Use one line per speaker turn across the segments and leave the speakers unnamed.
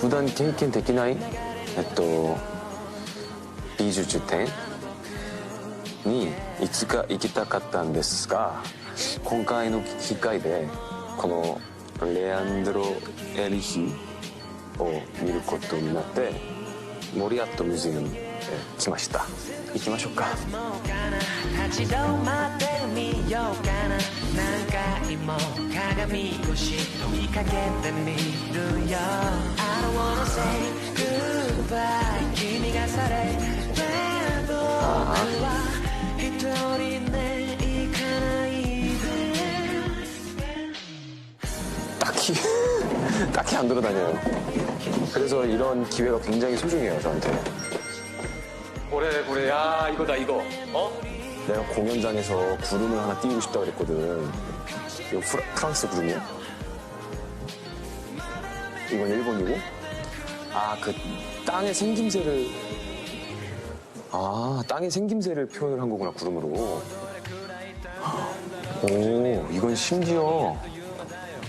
普段経験できない、えっと、美術展にいつか行きたかったんですが今回の機会でこのレアンドロ・エリヒを見ることになってモリアット・ミュージアムへ来ました。行きましょうか
立ち止まってみようかな何回も鏡越し問いかけてみるよ I don't wanna say goodbye 君がされで僕は一人ね行かないで
딱히 딱히 안 돌아다녀요. 그래서 이런 기회가 굉장히 소중해요 저한테. 그래 그래 야 이거다 이거. 어? 내가 공연장에서 구름을 하나 띄우고 싶다 그랬거든. 이거 프라, 프랑스 구름이야? 이건 일본이고? 아 그 땅의 생김새를 아 땅의 생김새를 표현을 한 거구나 구름으로. 오 이건 심지어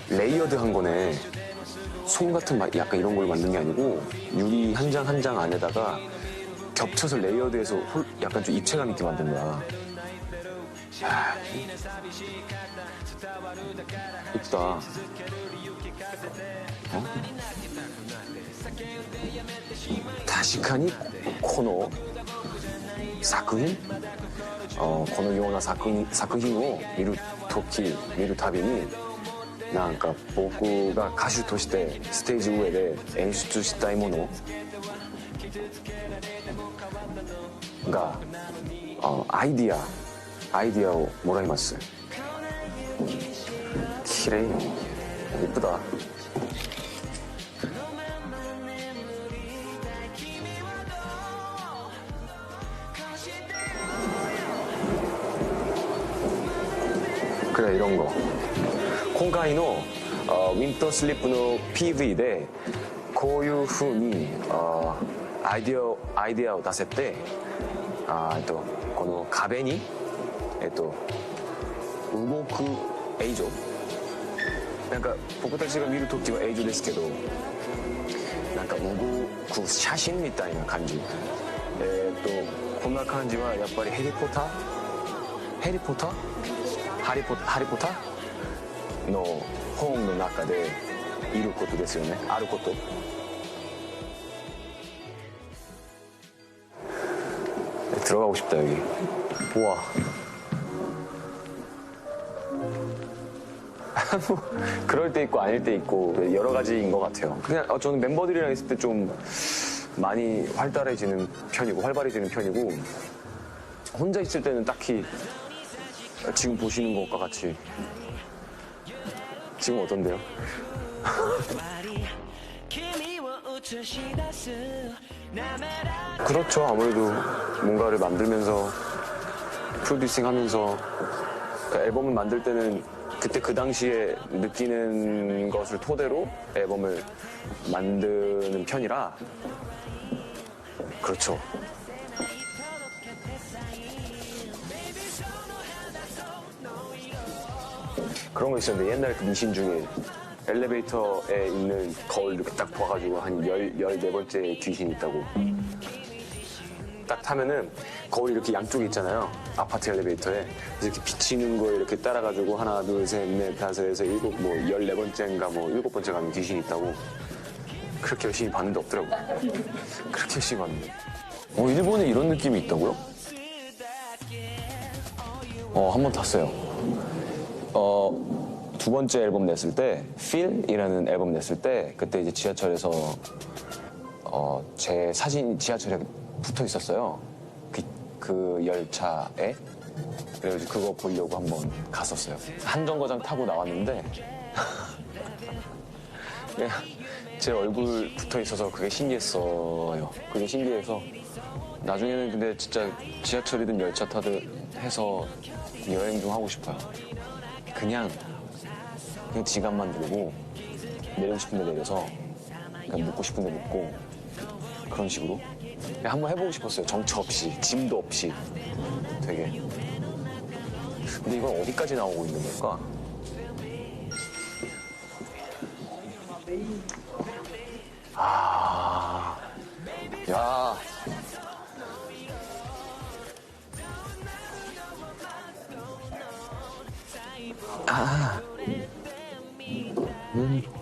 레이어드 한 거네. 솜 같은 막 약간 이런 걸 만든 게 아니고 유리 한 장 한장 안에다가 겹쳐서 레이어드해서 홀- 약간 좀 입체감 있게 만든 거야. い。やい確かにこの作品このような作品作品を見る時見るたびになんか僕が歌手としてステージ上で演出したいものがアイディアアイディアをもらいますきれいいぷだくらいろんご今回のウィンタースリップの PV でこういうふうにアイディアアイディアを出せてあとこの壁にえっと動く映像なんか僕たちが見る時は映像ですけどなんか動く写真みたいな感じえっとこんな感じはやっぱりヘリポタヘリポタハリポハリポタの本の中でいることですよねあること들어가고싶다여기우와 뭐 그럴 때 있고 아닐 때 있고 여러 가지인 것 같아요. 그냥 어, 저는 멤버들이랑 있을 때 좀 많이 활달해지는 편이고 활발해지는 편이고 혼자 있을 때는 딱히 지금 보시는 것과 같이 지금 어떤데요? 그렇죠. 아무래도 뭔가를 만들면서 프로듀싱 하면서 그러니까 앨범을 만들 때는 그때 그 당시에 느끼는 것을 토대로 앨범을 만드는 편이라 그렇죠. 그런 거 있었는데 옛날 그 미신 중에 엘리베이터에 있는 거울 이렇게 딱 봐가지고 한 열, 열네 번째 귀신이 있다고. 딱 타면은 거울이 이렇게 양쪽에 있잖아요. 아파트 엘리베이터에. 이렇게 비치는 거 이렇게 따라가지고 하나, 둘, 셋, 넷, 다섯, 해서 일곱, 뭐, 열네 번째인가 뭐, 일곱 번째 가면 귀신이 있다고. 그렇게 열심히 봤는데 없더라고. 그렇게 열심히 봤는데. 어, 일본에 이런 느낌이 있다고요? 어, 한 번 탔어요. 어, 두 번째 앨범 냈을 때, Feel이라는 앨범 냈을 때, 그때 이제 지하철에서, 어, 제 사진 지하철에 붙어 있었어요. 그, 그 열차에. 그래가지고 그거 보려고 한번 갔었어요. 한 정거장 타고 나왔는데, 제 얼굴 붙어 있어서 그게 신기했어요. 그게 신기해서, 나중에는 근데 진짜 지하철이든 열차 타든 해서 여행 좀 하고 싶어요. 그냥 그냥 지갑만 들고 내리고 싶은 데 내려서 그냥 묵고 싶은 데 묵고 그런 식으로 한번 해보고 싶었어요. 정처 없이 짐도 없이 되게 근데 이건 어디까지 나오고 있는 걸까? 아, 야. 아. 음.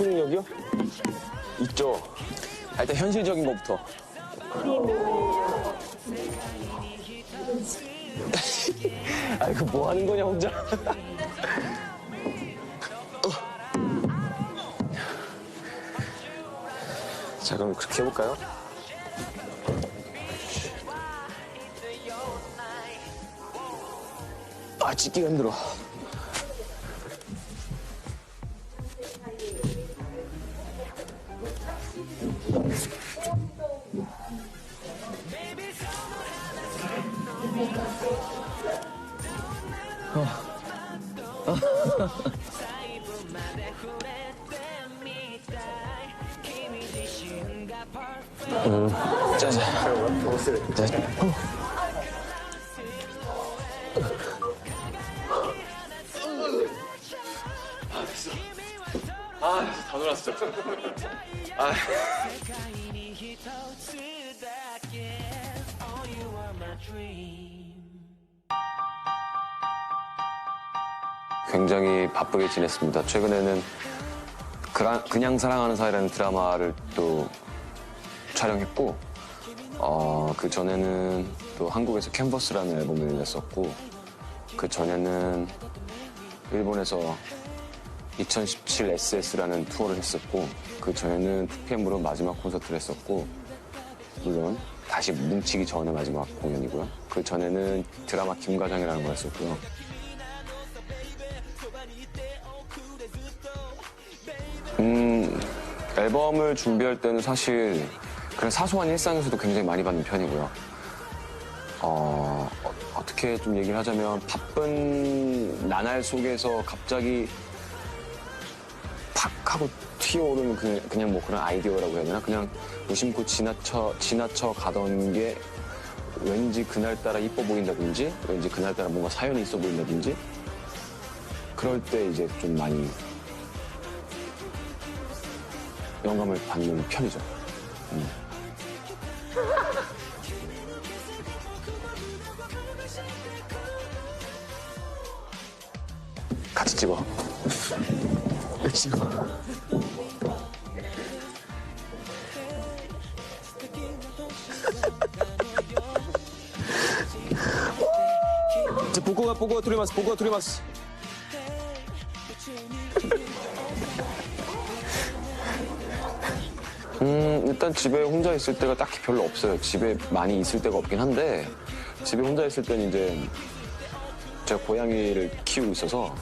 초능력이요? 있죠. 아, 일단 현실적인 것부터. 아, 이거 뭐 하는 거냐, 혼자. 자, 그럼 그렇게 해볼까요? 아, 찍기가 힘들어. 놀았어. 아. 굉장히 바쁘게 지냈습니다. 최근에는 그라, 그냥 사랑하는 사이라는 드라마를 또 촬영했고 어, 그 전에는 또 한국에서 캔버스라는 앨범을 냈었고 그 전에는 일본에서 2017 SS라는 투어를 했었고, 그 전에는 2PM으로 마지막 콘서트를 했었고, 물론 다시 뭉치기 전에 마지막 공연이고요. 그 전에는 드라마 김과장이라는 걸 했었고요. 음, 앨범을 준비할 때는 사실 그런 사소한 일상에서도 굉장히 많이 받는 편이고요. 어, 어, 떻게 좀 얘기를 하자면 바쁜 나날 속에서 갑자기 팍 하고 튀어오르는 그, 그냥 뭐 그런 아이디어라고 해야 되나? 그냥 무심코 지나쳐, 지나쳐 가던 게 왠지 그날따라 이뻐 보인다든지 왠지 그날따라 뭔가 사연이 있어 보인다든지 그럴 때 이제 좀 많이 영감을 받는 편이죠. 음. 찍어. 자, 보고가 보고가 투리마스 보고가 투리마스. 음, 일단 집에 혼자 있을 때가 딱히 별로 없어요. 집에 많이 있을 때가 없긴 한데, 집에 혼자 있을 때는 이제 제가 고양이를 키우고 있어서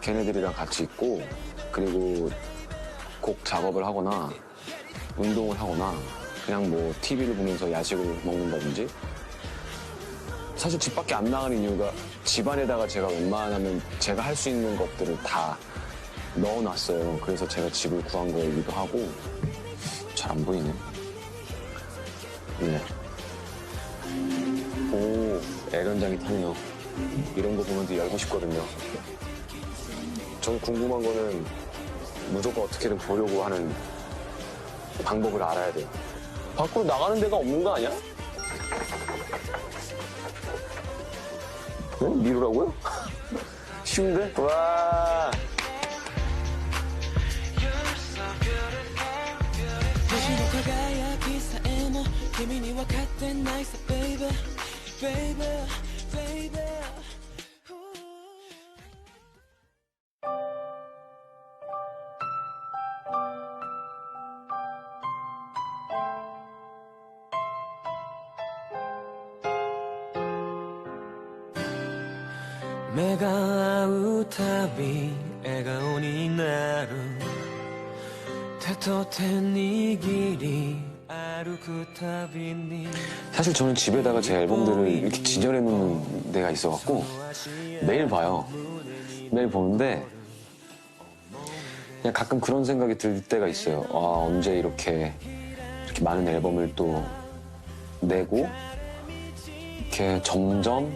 걔네들이랑 같이 있고, 그리고 곡 작업을 하거나, 운동을 하거나, 그냥 뭐 TV를 보면서 야식을 먹는다든지, 사실 집 밖에 안 나가는 이유가 집안에다가 제가 웬만하면 제가 할 수 있는 것들을 다 넣어놨어요. 그래서 제가 집을 구한 거이기도 하고, 잘 안 보이네. 네. 오, 애련장이 타네요. 이런 거 보면 또 열고 싶거든요. 전 궁금한 거는 무조건 어떻게든 보려고 하는 방법을 알아야 돼요. 밖으로 나가는 데가 없는 거 아니야? 어? 미루라고요? 쉬운데? 와. 집에다가 제 앨범들을 이렇게 진열해 놓는 데가 있어갖고 매일 봐요. 매일 보는데 그냥 가끔 그런 생각이 들 때가 있어요. 아, 언제 이렇게 이렇게 많은 앨범을 또 내고 이렇게 점점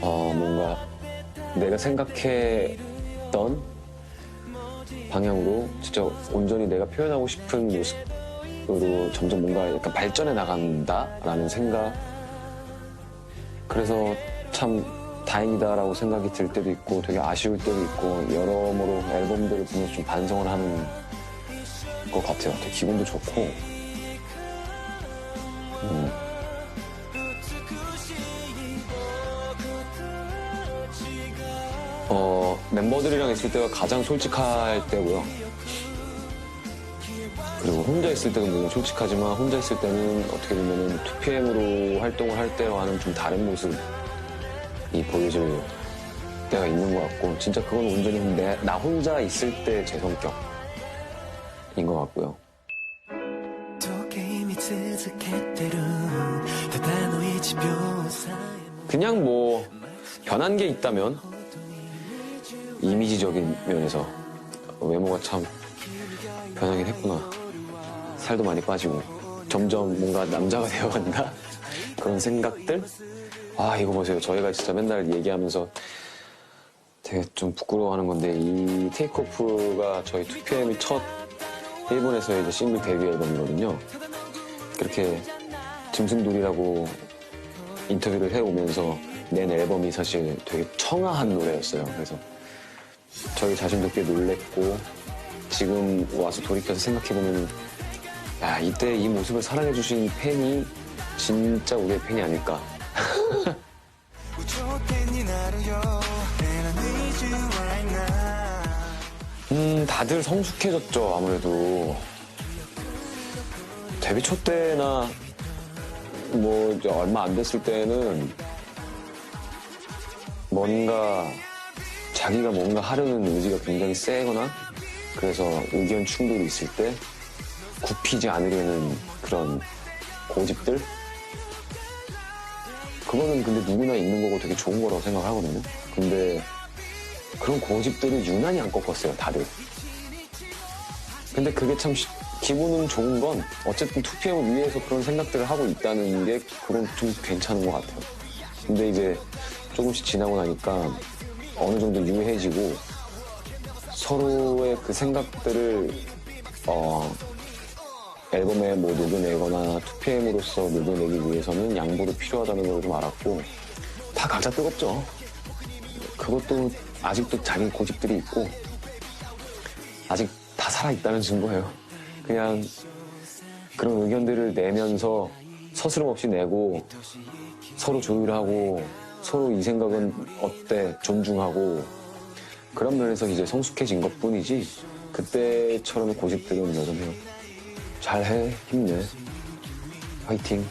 어 뭔가 내가 생각했던 방향으로 진짜 온전히 내가 표현하고 싶은 모습 으로 점점 뭔가 약간 발전해 나간다라는 생각 그래서 참 다행이다라고 생각이 들 때도 있고 되게 아쉬울 때도 있고 여러모로 앨범들을 보면서 좀 반성을 하는 것 같아요. 되게 기분도 좋고 음. 어, 멤버들이랑 있을 때가 가장 솔직할 때고요. 그리고 혼자 있을 때는 너무 솔직하지만 혼자 있을 때는 어떻게 보면은 2PM으로 활동을 할 때와는 좀 다른 모습이 보여질 때가 있는 것 같고 진짜 그건 온전히 내, 나 혼자 있을 때 제 성격인 것 같고요. 그냥 뭐 변한 게 있다면 이미지적인 면에서 외모가 참 변하긴 했구나. 살도 많이 빠지고 점점 뭔가 남자가 되어간다 그런 생각들. 아 이거 보세요. 저희가 진짜 맨날 얘기하면서 되게 좀 부끄러워하는 건데 이 테이크오프가 저희 2PM이 첫 일본에서 이제 싱글 데뷔 앨범이거든요. 그렇게 짐승돌이라고 인터뷰를 해오면서 낸 앨범이 사실 되게 청아한 노래였어요. 그래서 저희 자신도 꽤 놀랬고 지금 와서 돌이켜서 생각해보면 야, 이때 이 모습을 사랑해주신 팬이 진짜 우리의 팬이 아닐까. 음, 다들 성숙해졌죠, 아무래도. 데뷔 첫 때나 뭐 이제 얼마 안 됐을 때는 뭔가 자기가 뭔가 하려는 의지가 굉장히 세거나 그래서 의견 충돌이 있을 때 굽히지 않으려는 그런 고집들? 그거는 근데 누구나 있는 거고 되게 좋은 거라고 생각하거든요. 근데 그런 고집들을 유난히 안 꺾었어요 다들. 근데 그게 참 시- 기분은 좋은 건 어쨌든 2PM을 위해서 그런 생각들을 하고 있다는 게 그건 좀 괜찮은 것 같아요. 근데 이제 조금씩 지나고 나니까 어느 정도 유해지고 서로의 그 생각들을 어, 앨범에 뭐 녹여내거나 2PM으로서 녹여내기 위해서는 양보도 필요하다는 걸 좀 알았고 다 각자 뜨겁죠. 그것도 아직도 자기 고집들이 있고 아직 다 살아있다는 증거예요. 그냥 그런 의견들을 내면서 서스럼 없이 내고 서로 조율하고 서로 이 생각은 어때 존중하고 그런 면에서 이제 성숙해진 것 뿐이지 그때처럼 고집들은 여전해요. 잘해 힘내 화이팅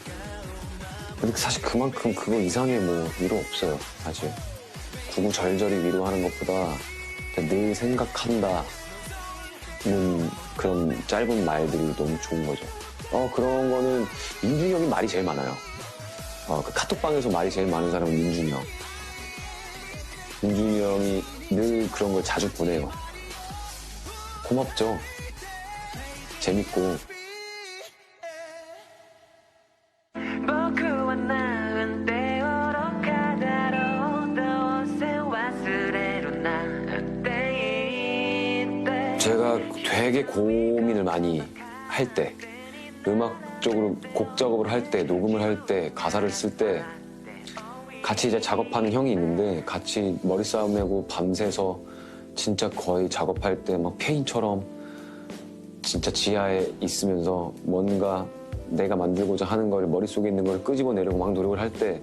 근데 사실 그만큼 그거 이상의 뭐 위로 없어요 사실 구구절절히 위로하는 것보다 늘 생각한다 는 그런 짧은 말들이 너무 좋은 거죠. 어 그런 거는 민준이 형이 말이 제일 많아요. 어 그 카톡방에서 말이 제일 많은 사람은 민준이 형. 민준이 형이 늘 그런 걸 자주 보내요. 고맙죠. 재밌고 되게 고민을 많이 할 때, 음악적으로 곡 작업을 할 때, 녹음을 할 때, 가사를 쓸 때, 같이 이제 작업하는 형이 있는데, 같이 머리 싸움 내고 밤새서 진짜 거의 작업할 때 막 페인처럼 진짜 지하에 있으면서 뭔가 내가 만들고자 하는 걸 머릿속에 있는 걸 끄집어 내려고 막 노력을 할 때,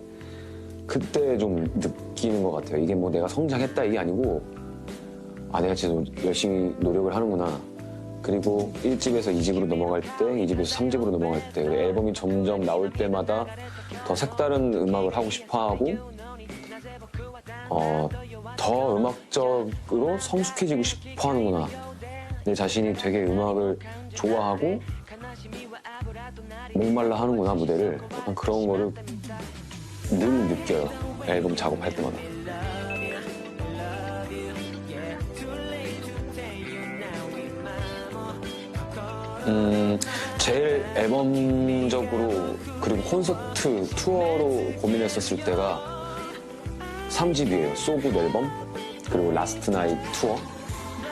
그때 좀 느끼는 것 같아요. 이게 뭐 내가 성장했다 이게 아니고, 아, 내가 진짜 열심히 노력을 하는구나. 그리고 1집에서 2집으로 넘어갈 때, 2집에서 3집으로 넘어갈 때, 앨범이 점점 나올 때마다 더 색다른 음악을 하고 싶어 하고, 어, 더 음악적으로 성숙해지고 싶어 하는구나. 내 자신이 되게 음악을 좋아하고, 목말라 하는구나, 무대를. 그런 거를 늘 느껴요. 앨범 작업할 때마다. 음, 제일 앨범적으로 그리고 콘서트 투어로 고민했었을 때가 3집이에요. 소굿 앨범 그리고 라스트 나잇 투어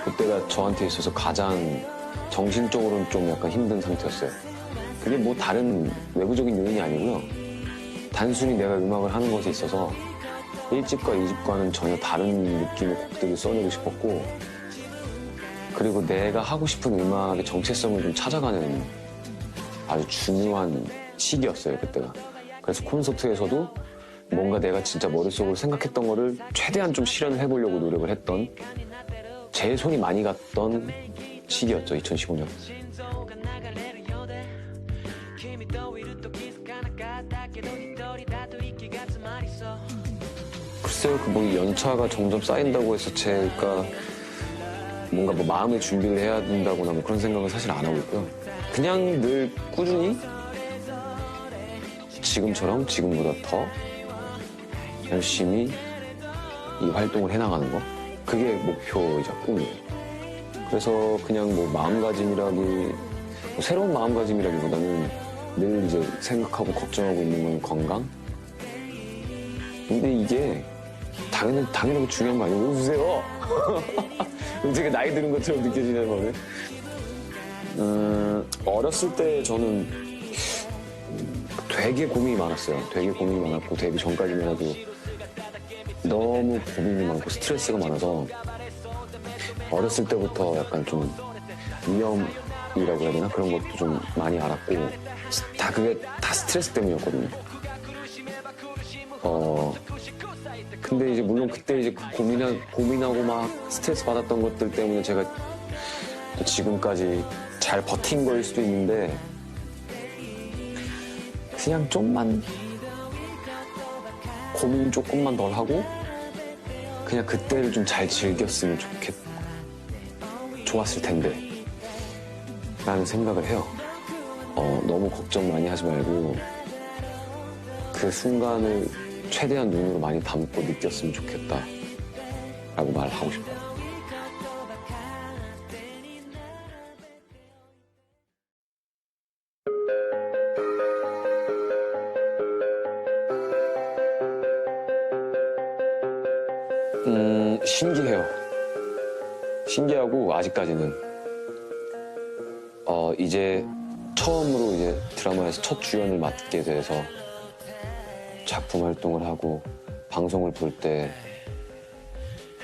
그때가 저한테 있어서 가장 정신적으로는 좀 약간 힘든 상태였어요. 그게 뭐 다른 외부적인 요인이 아니고요. 단순히 내가 음악을 하는 것에 있어서 1집과 2집과는 전혀 다른 느낌의 곡들을 써내고 싶었고 그리고 내가 하고 싶은 음악의 정체성을 좀 찾아가는 아주 중요한 시기였어요, 그때가. 그래서 콘서트에서도 뭔가 내가 진짜 머릿속으로 생각했던 거를 최대한 좀 실현을 해보려고 노력을 했던 제 손이 많이 갔던 시기였죠, 2015년. 글쎄요, 그뭐 연차가 점점 쌓인다고 해서 제가 뭔가 뭐 마음의 준비를 해야 된다거나 뭐 그런 생각은 사실 안 하고 있고요. 그냥 늘 꾸준히 지금처럼 지금보다 더 열심히 이 활동을 해나가는 거. 그게 목표이자 꿈이에요. 그래서 그냥 뭐 마음가짐이라기, 뭐 새로운 마음가짐이라기보다는 늘 이제 생각하고 걱정하고 있는 건 건강? 근데 이게 당연히 당연하게 중요한 거 아니에요? 왜 웃으세요? 되게 나이 드는 것처럼 느껴지는 거는. 음, 어렸을 때 저는 되게 고민이 많았어요. 되게 고민이 많았고 데뷔 전까지만 해도 너무 고민이 많고 스트레스가 많아서 어렸을 때부터 약간 좀 위험이라고 해야 되나 그런 것도 좀 많이 알았고 다 그게 다 스트레스 때문이었거든요. 어 근데 이제 물론 그때 이제 고민하, 고민하고 막 스트레스 받았던 것들 때문에 제가 또 지금까지 잘 버틴 거일 수도 있는데 그냥 좀만 고민 조금만 덜 하고 그냥 그때를 좀 잘 즐겼으면 좋겠 좋았을 텐데 라는 생각을 해요. 어, 너무 걱정 많이 하지 말고 그 순간을 최대한 눈으로 많이 담고 느꼈으면 좋겠다. 라고 말을 하고 싶어요. 음, 신기해요. 신기하고, 아직까지는. 어, 이제 처음으로 이제 드라마에서 첫 주연을 맡게 돼서 작품 활동을 하고 방송을 볼 때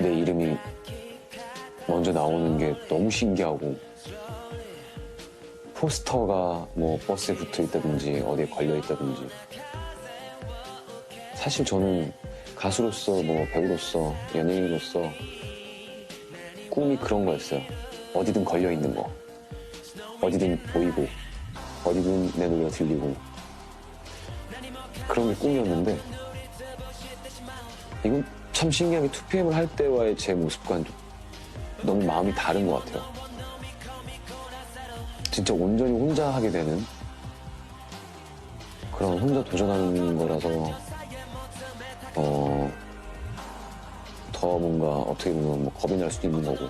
내 이름이 먼저 나오는 게 너무 신기하고 포스터가 뭐 버스에 붙어 있다든지 어디에 걸려 있다든지 사실 저는 가수로서 뭐 배우로서 연예인으로서 꿈이 그런 거였어요. 어디든 걸려 있는 거. 어디든 보이고 어디든 내 노래가 들리고 그런 게 꿈이었는데 이건 참 신기하게 2PM을 할 때와의 제 모습과는 좀 너무 마음이 다른 것 같아요. 진짜 온전히 혼자 하게 되는 그런 혼자 도전하는 거라서 어, 더 뭔가 어떻게 보면 뭐 겁이 날 수도 있는 거고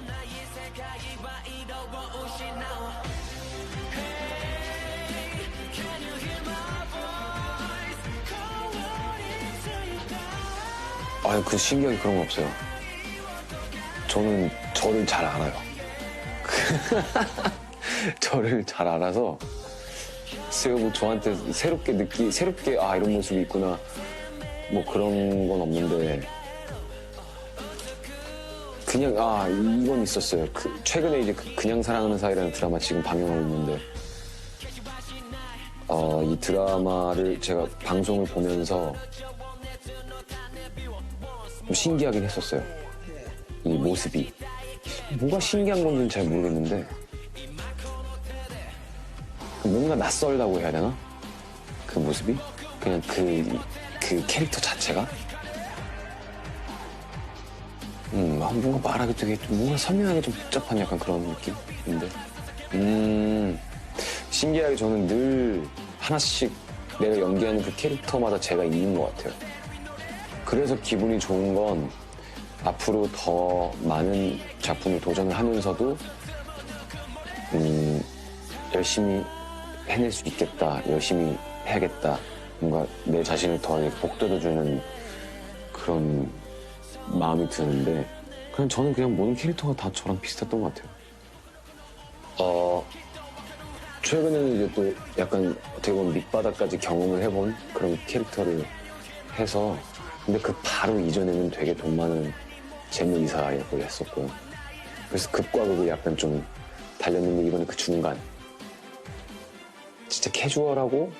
아유, 그 신기하게 그런 거 없어요. 저는 저를 잘 알아요. 저를 잘 알아서 글쎄요, 뭐 저한테 새롭게 느끼, 새롭게 아 이런 모습이 있구나 뭐 그런 건 없는데 그냥 아 이건 있었어요. 그, 최근에 이제 그 그냥 사랑하는 사이라는 드라마 지금 방영하고 있는데 어, 이 드라마를 제가 방송을 보면서 좀 신기하긴 했었어요. 이 모습이. 뭐가 신기한 건지는 잘 모르겠는데, 뭔가 낯설다고 해야 되나? 그 모습이? 그냥 그, 그 캐릭터 자체가? 음, 아, 뭔가 말하기 되게, 좀 뭔가 설명하기 좀 복잡한 약간 그런 느낌인데. 음, 신기하게 저는 늘 하나씩 내가 연기하는 그 캐릭터마다 제가 있는 것 같아요. 그래서 기분이 좋은 건 앞으로 더 많은 작품을 도전을 하면서도 음, 열심히 해낼 수 있겠다. 열심히 해야겠다. 뭔가 내 자신을 더 복돋아주는 그런 마음이 드는데 그냥 저는 그냥 모든 캐릭터가 다 저랑 비슷했던 것 같아요. 어, 최근에는 이제 또 약간 어떻게 보면 밑바닥까지 경험을 해본 그런 캐릭터를 해서 근데 그 바로 이전에는 되게 돈 많은 재무이사 역을 했었고요. 그래서 극과 극을 약간 좀 달렸는데 이번에 그 중간 진짜 캐주얼하고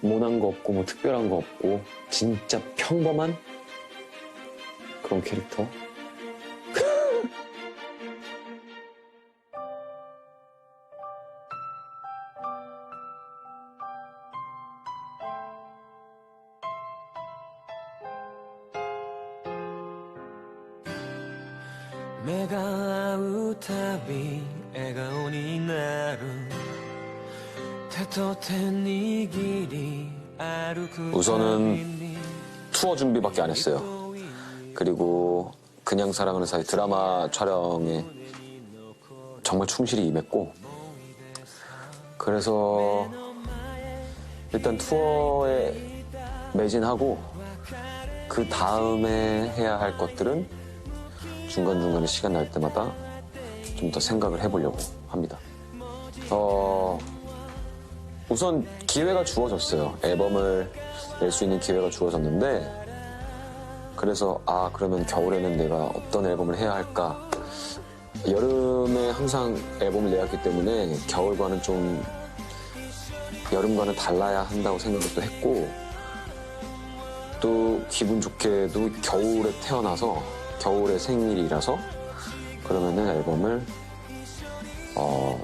모난 거 없고 뭐 특별한 거 없고 진짜 평범한 그런 캐릭터 안 했어요. 그리고 그냥 사랑하는 사이 드라마 촬영에 정말 충실히 임했고 그래서 일단 투어에 매진하고 그 다음에 해야 할 것들은 중간중간에 시간 날 때마다 좀 더 생각을 해보려고 합니다. 어, 우선 기회가 주어졌어요. 앨범을 낼 수 있는 기회가 주어졌는데 그래서 아 그러면 겨울에는 내가 어떤 앨범을 해야 할까? 여름에 항상 앨범을 내왔기 때문에 겨울과는 좀 여름과는 달라야 한다고 생각도 했고 또 기분 좋게도 겨울에 태어나서 겨울에 생일이라서 그러면은 앨범을 어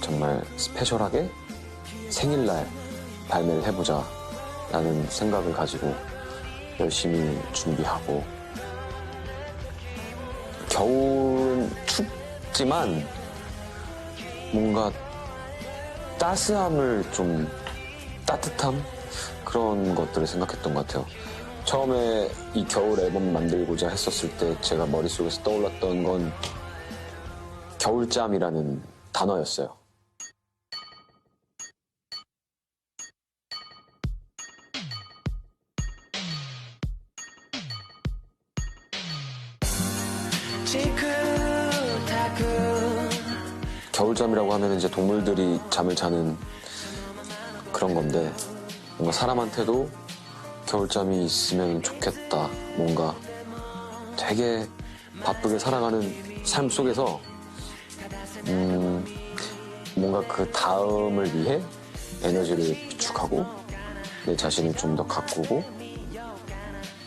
정말 스페셜하게 생일날 발매를 해보자 라는 생각을 가지고 열심히 준비하고 겨울은 춥지만 뭔가 따스함을 좀 따뜻함 그런 것들을 생각했던 것 같아요. 처음에 이 겨울 앨범 만들고자 했었을 때 제가 머릿속에서 떠올랐던 건 겨울잠이라는 단어였어요. 겨울잠이라고 하면 이제 동물들이 잠을 자는 그런 건데 뭔가 사람한테도 겨울잠이 있으면 좋겠다. 뭔가 되게 바쁘게 살아가는 삶 속에서 음, 뭔가 그 다음을 위해 에너지를 비축하고 내 자신을 좀 더 가꾸고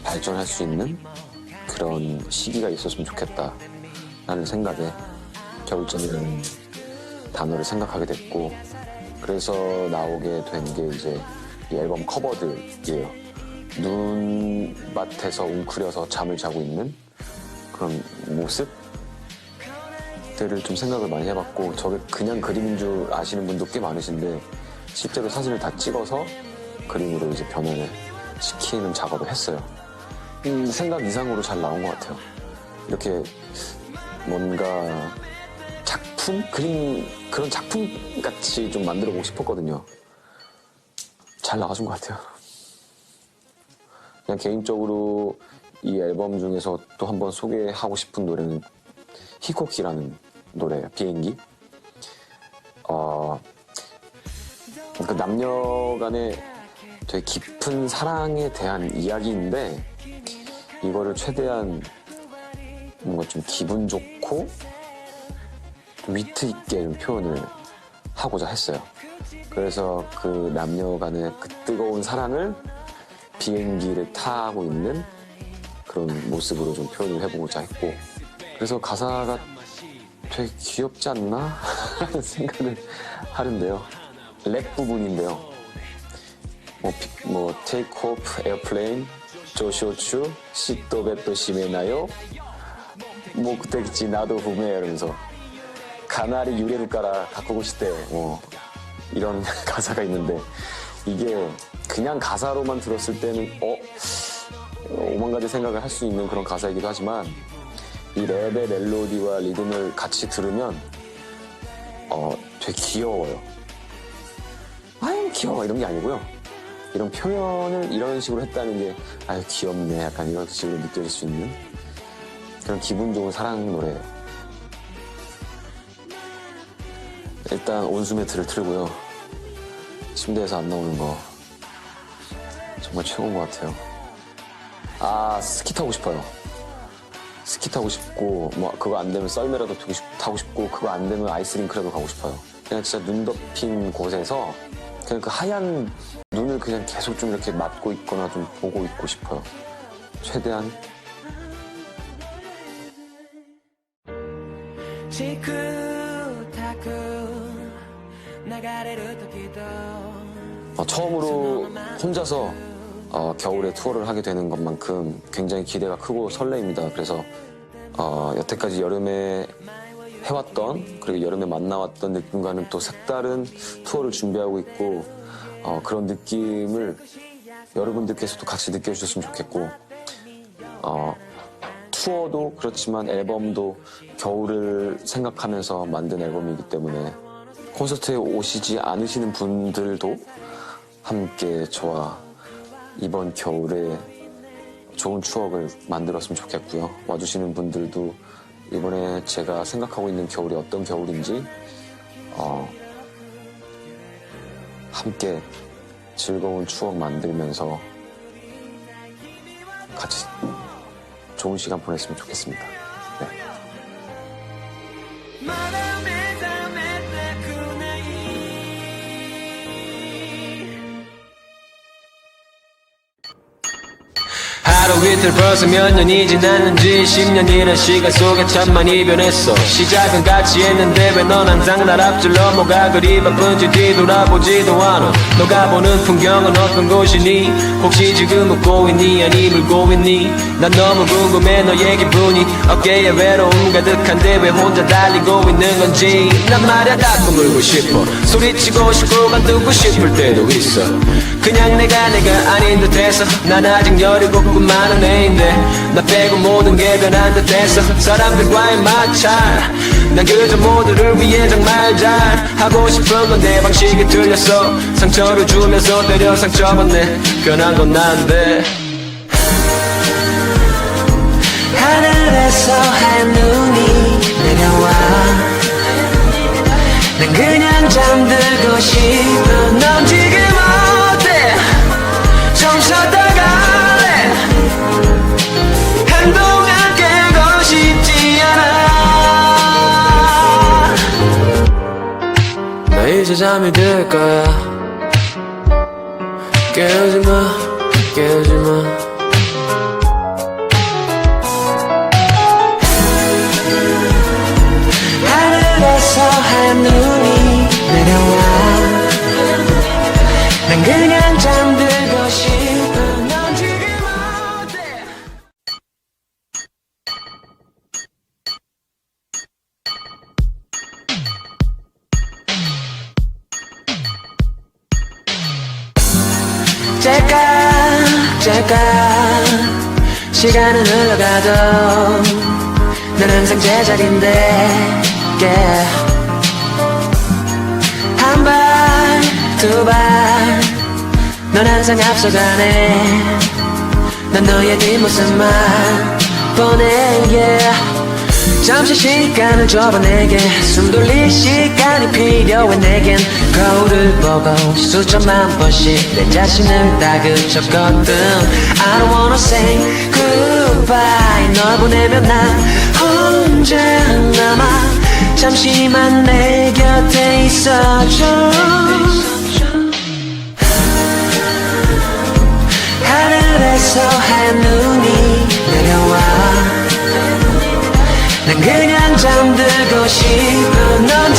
발전할 수 있는 그런 시기가 있었으면 좋겠다. 라는 생각에 겨울잠이라는 단어를 생각하게 됐고 그래서 나오게 된 게 이제 이 앨범 커버들이에요. 눈밭에서 웅크려서 잠을 자고 있는 그런 모습들을 좀 생각을 많이 해봤고 저게 그냥 그림인 줄 아시는 분도 꽤 많으신데 실제로 사진을 다 찍어서 그림으로 이제 변환을 시키는 작업을 했어요. 음, 생각 이상으로 잘 나온 것 같아요. 이렇게 뭔가 작품? 그림, 그런 작품 같이 좀 만들어 보고 싶었거든요. 잘 나와준 것 같아요. 그냥 개인적으로 이 앨범 중에서 또 한번 소개하고 싶은 노래는 히코키라는 노래예요. 비행기. 어, 그 남녀 간의 되게 깊은 사랑에 대한 이야기인데 이거를 최대한 뭔가 좀 기분 좋고 위트 있게 좀 표현을 하고자 했어요. 그래서 그 남녀 간의 그 뜨거운 사랑을 비행기를 타고 있는 그런 모습으로 좀 표현을 해보고자 했고 그래서 가사가 되게 귀엽지 않나? 라는 생각을 하는데요. 랩 부분인데요. 뭐, 피- 뭐 take off airplane, 조쇼추, 시도 베토 시메나요, 뭐 그때겠지 나도 후메 이러면서 가나리 유래를 깔아 가꾸고 싶대 뭐 이런 가사가 있는데 이게 그냥 가사로만 들었을 때는 어 오만 가지 생각을 할 수 있는 그런 가사이기도 하지만 이 랩의 멜로디와 리듬을 같이 들으면 어 되게 귀여워요. 아유 귀여워 이런 게 아니고요. 이런 표현을 이런 식으로 했다는 게 아유 귀엽네 약간 이런 식으로 느껴질 수 있는 그런 기분 좋은 사랑 노래예요. 일단 온수매트를 틀고요. 침대에서 안 나오는 거 정말 최고인 것 같아요. 아 스키 타고 싶어요. 스키 타고 싶고 뭐 그거 안 되면 썰매라도 타고 싶고 그거 안 되면 아이스링크라도 가고 싶어요. 그냥 진짜 눈 덮인 곳에서 그냥 그 하얀 눈을 그냥 계속 좀 이렇게 맞고 있거나 좀 보고 있고 싶어요. 최대한.
지금
어, 처음으로 혼자서 어, 겨울에 투어를 하게 되는 것만큼 굉장히 기대가 크고 설레입니다. 그래서 어, 여태까지 여름에 해왔던 그리고 여름에 만나왔던 느낌과는 또 색다른 투어를 준비하고 있고 어, 그런 느낌을 여러분들께서도 같이 느껴주셨으면 좋겠고 어, 투어도 그렇지만 앨범도 겨울을 생각하면서 만든 앨범이기 때문에 콘서트에 오시지 않으시는 분들도 함께 저와 이번 겨울에 좋은 추억을 만들었으면 좋겠고요. 와주시는 분들도 이번에 제가 생각하고 있는 겨울이 어떤 겨울인지 어, 함께 즐거운 추억 만들면서 같이 좋은 시간 보냈으면 좋겠습니다.
이틀 벌써 몇 년이 지났는지 10년이란 시간 속에 참 많이 변했어. 시작은 같이 했는데 왜 넌 항상 날 앞질 넘어가 그리 바쁜지 뒤돌아보지도 않아. 너가 보는 풍경은 어떤 곳이니? 혹시 지금 웃고 있니 아니 울고 있니 난 너무 궁금해 너의 기분이. 어깨에 외로움 가득한데 왜 혼자 달리고 있는 건지. 난 말야 가끔 울고 싶어. 소리치고 싶고 관두고 싶을 때도 있어. 그냥 내가 내가 아닌 듯해서 난 아직 열이고 많은 애인데 나 빼고 모든 게 변한 듯해서 사람들과의 마찰. 난 그저 모두를 위해 정말 잘 하고 싶은 건 내 방식이 틀렸어 상처를 주면서 때려 상처받네. 변한 건 난데. 하늘에서 한눈이 내려와. 난 그냥 잠들고 싶어 넌지 이제 잠이 들 거야. 깨우지 마 깨우지 마 두발넌 항상 앞서가네. 난 너의 뒷모습만 보내 yeah. 잠시 시간을 줘봐 내게. 숨 돌릴 시간이 필요해 내겐. 거울을 보고 수천만 번씩 내 자신을 다그쳤거든 I don't wanna say goodbye. 널 보내면 난 혼자 남아. 잠시만 내 곁에 있어줘 서서한 눈이 내려와. 난 그냥 잠들고 싶어. 넌